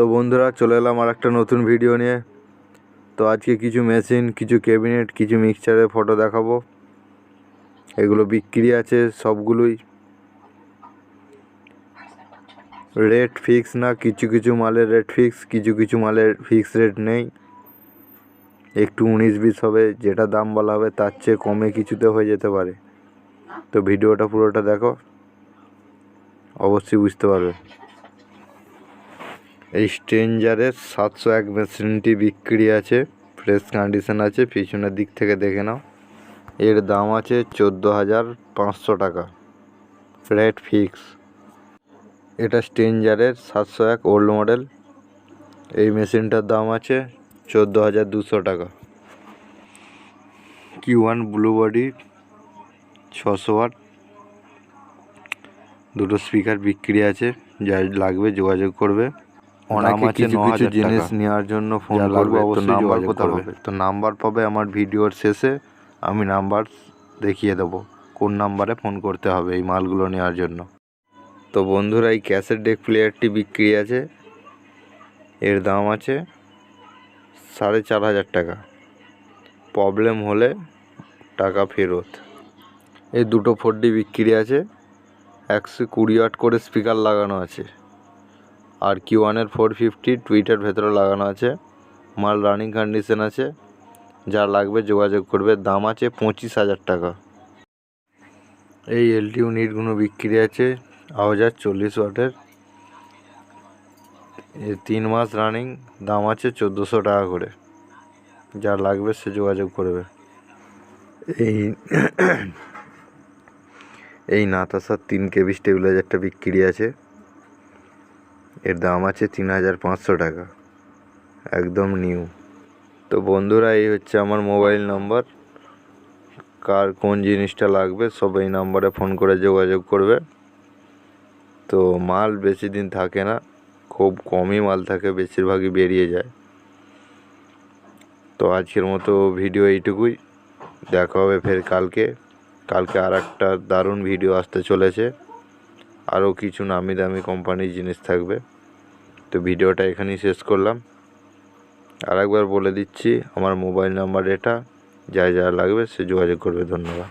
তো বন্ধুরা, চলে এলাম আর একটা নতুন ভিডিও নিয়ে। তো আজকে কিছু মেশিন কিছু ক্যাবিনেট কিছু মিক্সচারের ফটো দেখাবো। এগুলো বিক্রি আছে সবগুলোই। রেট ফিক্স না, কিছু কিছু মালের রেট ফিক্স কিছু কিছু মালের ফিক্স রেট নেই। একটু উনিশ বিশ হবে, যেটা দাম বলা হবে তার চেয়ে কমে কিছুতে হয়ে যেতে পারে। তো ভিডিওটা পুরোটা দেখো, অবশ্যই বুঝতে পারবে। এই স্ট্রেঞ্জারের সাতশো এক মেশিনটি বিক্রি আছে, ফ্রেশ কন্ডিশন আছে, পিছনের দিক থেকে দেখে নাও। এর দাম আছে চোদ্দ হাজার পাঁচশো টাকা। রেট ফিক্স এটা স্ট্রেঞ্জারের সাতশো এক ওল্ড মডেল এই মেশিনটার দাম আছে চোদ্দ হাজার দুশো টাকা। কিউ ওয়ান ব্লু বডি ছশো ওয়াট। দুটো স্পিকার বিক্রি আছে, যা লাগবে যোগাযোগ করবে। অনেকে কিছু কিছু জিনিস নেওয়ার জন্য ফোন করবে তো অবশ্যই নাম্বার। পাবে তো নাম্বার পাবে আমার ভিডিওর শেষে আমি নাম্বার দেখিয়ে দেবো কোন নাম্বারে ফোন করতে হবে এই মালগুলো নেওয়ার জন্য। তো বন্ধুরা এই ক্যাসেট ডেক প্লেয়ারটি বিক্রি আছে এর দাম আছে সাড়ে চার হাজার টাকা। প্রবলেম হলে টাকা ফেরত। এই দুটো ফোরডি বিক্রি আছে একশো কুড়ি ওয়াট করে স্পিকার লাগানো আছে। আর কিউ ওয়ানের ফোর ফিফটি টুইটার ভেতরে লাগানো আছে। মাল রানিং কন্ডিশন আছে। যা লাগবে যোগাযোগ করবে। দাম আছে পঁচিশ হাজার টাকা। এই এলটি ইউনিটগুলো বিক্রি আছে হাজার চল্লিশ ওয়াটের। এ তিন মাস রানিং দাম আছে চোদ্দোশো টাকা করে। যা লাগবে সে যোগাযোগ করবে। এই এই নাতাসার তিন কেবি স্টেবিলাইজারটা বিক্রি আছে। এর দাম আছে তিন হাজার পাঁচশো টাকা। একদম নিউ তো বন্ধুরা, এই হচ্ছে আমার মোবাইল নাম্বার কার কোন জিনিসটা লাগবে, সব এই নাম্বারে ফোন করে যোগাযোগ করবে। তো মাল বেশি দিন থাকে না, খুব কমই মাল থাকে, বেশিরভাগই বেরিয়ে যায়। তো আজকের মতো ভিডিও এইটুকুই। দেখা হবে ফের কালকে। কালকে আর দারুণ ভিডিও আসতে চলেছে। আরও কিছু নামি দামি কোম্পানির জিনিস থাকবে। তো ভিডিওটা এখানেই শেষ করলাম। আরেকবার বলে দিচ্ছি, আমার মোবাইল নাম্বার এটা, যা যা লাগবে সে যোগাযোগ করবে, ধন্যবাদ।